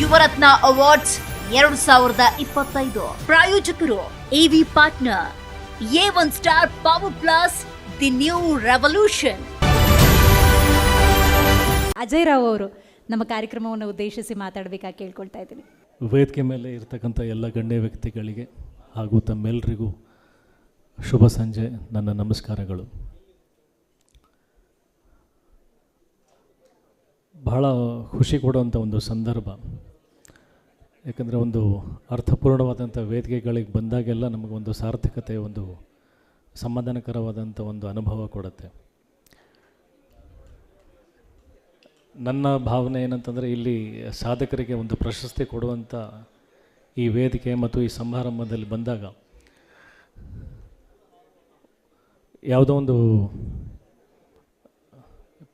Yuvarathna awards ಎರಡು ಸಾವಿರದ ಇಪ್ಪತ್ತೈದು. ಪ್ರಾಯೋಜಕರು AV partner A one star power plus the new revolution Ajay Rao ಅವರು ನಮ್ಮ ಕಾರ್ಯಕ್ರಮವನ್ನು ಉದ್ದೇಶಿಸಿ ಮಾತಾಡಬೇಕಾಗಿ ಕೇಳ್ಕೊಳ್ತಾ ಇದ್ದೀನಿ. ವೇದಿಕೆ ಮೇಲೆ ಇರತಕ್ಕಂಥ ಎಲ್ಲ ಗಣ್ಯ ವ್ಯಕ್ತಿಗಳಿಗೆ ಹಾಗೂ ತಮ್ಮೆಲ್ಲರಿಗೂ ಶುಭ ಸಂಜೆ ನನ್ನ ನಮಸ್ಕಾರಗಳು. ಬಹಳ ಖುಷಿ ಕೊಡುವಂಥ ಒಂದು ಸಂದರ್ಭ. ಯಾಕಂದರೆ ಒಂದು ಅರ್ಥಪೂರ್ಣವಾದಂಥ ವೇದಿಕೆಗಳಿಗೆ ಬಂದಾಗೆಲ್ಲ ಒಂದು ಸಾರ್ಥಕತೆ ಒಂದು ಸಮಾಧಾನಕರವಾದಂಥ ಒಂದು ಅನುಭವ ಕೊಡುತ್ತೆ. ನನ್ನ ಭಾವನೆ ಏನಂತಂದರೆ ಇಲ್ಲಿ ಸಾಧಕರಿಗೆ ಒಂದು ಪ್ರಶಸ್ತಿ ಕೊಡುವಂಥ ಈ ವೇದಿಕೆ ಮತ್ತು ಈ ಸಮಾರಂಭದಲ್ಲಿ ಬಂದಾಗ ಯಾವುದೋ ಒಂದು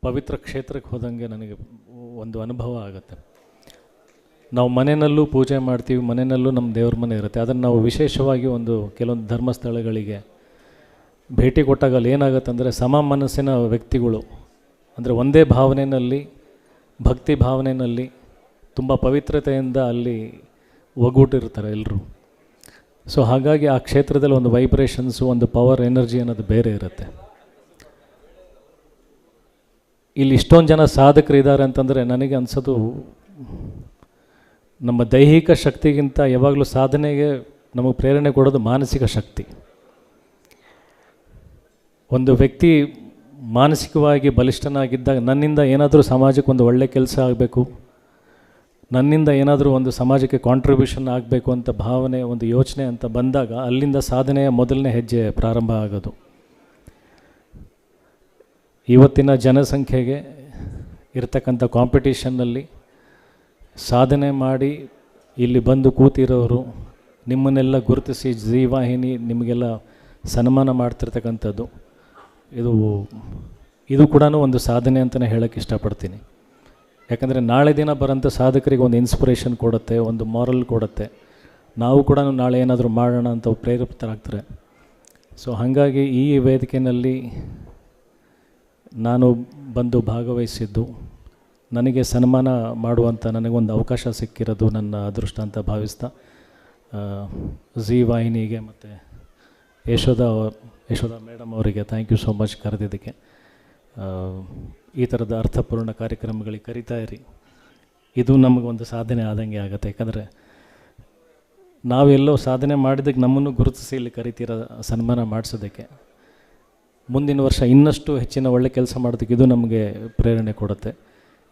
ಪವಿತ್ರ ಕ್ಷೇತ್ರಕ್ಕೆ ಹೋದಂಗೆ ನನಗೆ ಒಂದು ಅನುಭವ ಆಗುತ್ತೆ. ನಾವು ಮನೆಯಲ್ಲೂ ಪೂಜೆ ಮಾಡ್ತೀವಿ, ಮನೆಯಲ್ಲೂ ನಮ್ಮ ದೇವ್ರ ಮನೆ ಇರುತ್ತೆ. ಅದನ್ನು ನಾವು ವಿಶೇಷವಾಗಿ ಒಂದು ಕೆಲವೊಂದು ಧರ್ಮಸ್ಥಳಗಳಿಗೆ ಭೇಟಿ ಕೊಟ್ಟಾಗ ಅಲ್ಲಿ ಏನಾಗುತ್ತೆ ಅಂದರೆ ಸಮ ಮನಸ್ಸಿನ ವ್ಯಕ್ತಿಗಳು, ಅಂದರೆ ಒಂದೇ ಭಾವನೆಯಲ್ಲಿ, ಭಕ್ತಿ ಭಾವನೆಯಲ್ಲಿ ತುಂಬ ಪವಿತ್ರತೆಯಿಂದ ಅಲ್ಲಿ ಒಗ್ಗೂಟಿರ್ತಾರೆ ಎಲ್ಲರೂ ಸೊ ಹಾಗಾಗಿ ಆ ಕ್ಷೇತ್ರದಲ್ಲಿ ಒಂದು ವೈಬ್ರೇಷನ್ಸು ಒಂದು ಪವರ್ ಎನರ್ಜಿ ಅನ್ನೋದು ಬೇರೆ ಇರುತ್ತೆ. ಇಲ್ಲಿ ಇಷ್ಟೊಂದು ಜನ ಸಾಧಕರಿದ್ದಾರೆ ಅಂತಂದರೆ ನನಗೆ ಅನಿಸೋದು ನಮ್ಮ ದೈಹಿಕ ಶಕ್ತಿಗಿಂತ ಯಾವಾಗಲೂ ಸಾಧನೆಗೆ ನಮಗೆ ಪ್ರೇರಣೆ ಕೊಡೋದು ಮಾನಸಿಕ ಶಕ್ತಿ. ಒಂದು ವ್ಯಕ್ತಿ ಮಾನಸಿಕವಾಗಿ ಬಲಿಷ್ಠನಾಗಿದ್ದಾಗ ನನ್ನಿಂದ ಏನಾದರೂ ಸಮಾಜಕ್ಕೆ ಒಂದು ಒಳ್ಳೆ ಕೆಲಸ ಆಗಬೇಕು, ನನ್ನಿಂದ ಏನಾದರೂ ಒಂದು ಸಮಾಜಕ್ಕೆ ಕಾಂಟ್ರಿಬ್ಯೂಷನ್ ಆಗಬೇಕು ಅಂತ ಭಾವನೆ, ಒಂದು ಯೋಚನೆ ಅಂತ ಬಂದಾಗ ಅಲ್ಲಿಂದ ಸಾಧನೆಯ ಮೊದಲನೇ ಹೆಜ್ಜೆ ಪ್ರಾರಂಭ ಆಗೋದು. ಇವತ್ತಿನ ಜನಸಂಖ್ಯೆಗೆ ಇರತಕ್ಕಂಥ ಕಾಂಪಿಟೇಷನ್ನಲ್ಲಿ ಸಾಧನೆ ಮಾಡಿ ಇಲ್ಲಿ ಬಂದು ಕೂತಿರೋರು, ನಿಮ್ಮನ್ನೆಲ್ಲ ಗುರುತಿಸಿ ಜೀವಾಹಿನಿ ನಿಮಗೆಲ್ಲ ಸನ್ಮಾನ ಮಾಡ್ತಿರ್ತಕ್ಕಂಥದ್ದು. ಇದು ಇದು ಕೂಡ ಒಂದು ಸಾಧನೆ ಅಂತಲೇ ಹೇಳೋಕ್ಕೆ ಇಷ್ಟಪಡ್ತೀನಿ. ಯಾಕಂದರೆ ನಾಳೆ ದಿನ ಬರೋಂಥ ಸಾಧಕರಿಗೆ ಒಂದು ಇನ್ಸ್ಪಿರೇಷನ್ ಕೊಡುತ್ತೆ, ಒಂದು ಮಾರಲ್ ಕೊಡುತ್ತೆ. ನಾವು ಕೂಡ ನಾಳೆ ಏನಾದರೂ ಮಾಡೋಣ ಅಂತ ಪ್ರೇರೇಪಿತರಾಗ್ತಾರೆ ಸೊ ಹಾಗಾಗಿ ಈ ವೇದಿಕೆಯಲ್ಲಿ ನಾನು ಬಂದು ಭಾಗವಹಿಸಿದ್ದು ನನಗೆ ಸನ್ಮಾನ ಮಾಡುವಂಥ ನನಗೊಂದು ಅವಕಾಶ ಸಿಕ್ಕಿರೋದು ನನ್ನ ಅದೃಷ್ಟ ಅಂತ ಭಾವಿಸ್ತಾ ಝೀ ವಾಹಿನಿಗೆ ಮತ್ತು ಯಶೋಧ ಯಶೋಧ ಮೇಡಮ್ ಅವರಿಗೆ ಥ್ಯಾಂಕ್ ಯು ಸೋ ಮಚ್ ಕರೆದಿದ್ದಕ್ಕೆ. ಈ ಥರದ ಅರ್ಥಪೂರ್ಣ ಕಾರ್ಯಕ್ರಮಗಳಿಗೆ ಕರಿತಾ ಇರಿ. ಇದು ನಮಗೊಂದು ಸಾಧನೆ ಆದಂಗೆ ಆಗುತ್ತೆ. ಯಾಕಂದರೆ ನಾವೆಲ್ಲೋ ಸಾಧನೆ ಮಾಡಿದ್ದಕ್ಕೆ ನಮ್ಮನ್ನು ಗುರುತಿಸಿ ಇಲ್ಲಿ ಕರಿತೀರ ಸನ್ಮಾನ ಮಾಡಿಸೋದಕ್ಕೆ. ಮುಂದಿನ ವರ್ಷ ಇನ್ನಷ್ಟು ಹೆಚ್ಚಿನ ಒಳ್ಳೆ ಕೆಲಸ ಮಾಡೋದಕ್ಕೆ ಇದು ನಮಗೆ ಪ್ರೇರಣೆ ಕೊಡುತ್ತೆ.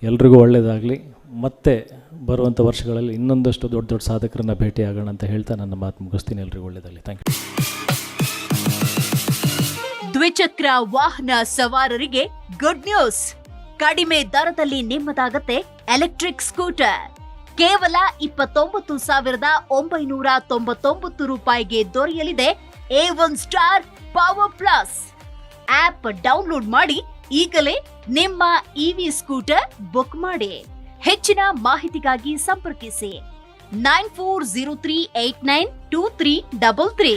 ಎಲ್ರಿಗೂ ಒಳ್ಳೆಯದಾಗಲಿ ಮತ್ತೆ ಬರುವಂಥ ವರ್ಷಗಳಲ್ಲಿ ಇನ್ನೊಂದಷ್ಟು ದೊಡ್ಡ ದೊಡ್ಡ ಸಾಧಕರನ್ನ ಭೇಟಿ ಆಗೋಣ ಅಂತ ಹೇಳ್ತಾ ನನ್ನ ಮಾತು ಮುಗಿಸ್ತೀನಿ. ಎಲ್ರಿಗೂ ಒಳ್ಳೆಯದಾಗಲಿ ಥ್ಯಾಂಕ್ ಯು ದ್ವಿಚಕ್ರ ವಾಹನ ಸವಾರರಿಗೆ ಗುಡ್ ನ್ಯೂಸ್ ಕಡಿಮೆ ದರದಲ್ಲಿ ನಿಮ್ಮದಾಗತ್ತೆ ಎಲೆಕ್ಟ್ರಿಕ್ ಸ್ಕೂಟರ್ ಕೇವಲ ಇಪ್ಪತ್ತೊಂಬತ್ತು ಸಾವಿರದ ಒಂಬೈನೂರ ತೊಂಬತ್ತೊಂಬತ್ತು ರೂಪಾಯಿಗೆ ದೊರೆಯಲಿದೆ A one star power plus app download ಮಾಡಿ ಈಗಲೇ ನಿಮ್ಮ ಇವಿ ಸ್ಕೂಟರ್ ಬುಕ್ ಮಾಡಿ. ಹೆಚ್ಚಿನ ಮಾಹಿತಿಗಾಗಿ ಸಂಪರ್ಕಿಸಿ. Nine four zero three eight nine two three double three.